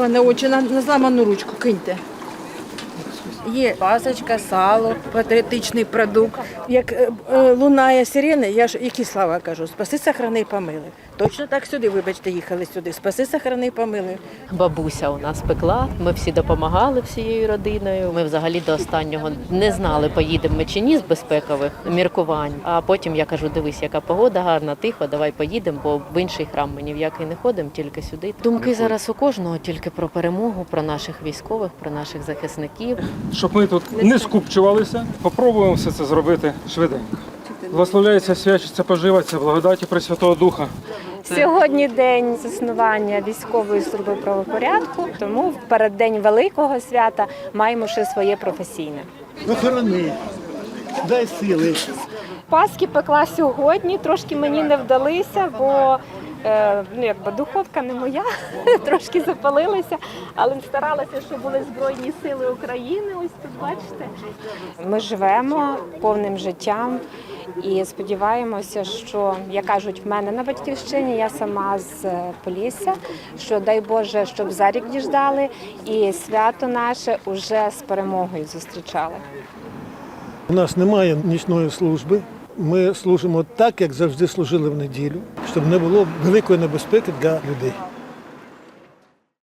пане очі, на, на зламану ручку киньте. Є пасочка, сало, патріотичний продукт. Як е, е, лунає сирени, я ж які слова кажу, спаси, сохрани, помили. Точно так сюди, вибачте, їхали сюди. Спаси, сохрани, помили. Бабуся у нас пекла. Ми всі допомагали всією родиною. Ми взагалі до останнього не знали, поїдемо ми чи ні з безпекових міркувань. А потім я кажу: дивись, яка погода гарна, тихо, давай поїдемо, бо в інший храм ми ні в який не ходимо, тільки сюди. Думки зараз у кожного тільки про перемогу, про наших військових, про наших захисників. щоб ми тут не скупчувалися, попробуємо все це зробити швиденько. Благословляється, свячиться, поживаться, благодаті Пресвятого Духа. Сьогодні день заснування військової служби правопорядку, тому в переддень великого свята маємо ще своє професійне. Охорони, дай сили. Паски пекла сьогодні, трошки мені не вдалися, бо е, ну, якби духовка не моя, трошки запалилася, але старалася, щоб були Збройні Сили України. Ось тут бачите. Ми живемо повним життям і сподіваємося, що як кажуть в мене на батьківщині, я сама з е, Полісся, що дай Боже, щоб за рік діждали, і свято наше уже з перемогою зустрічали. У нас немає нічної служби. Ми служимо так, як завжди служили в неділю, щоб не було великої небезпеки для людей.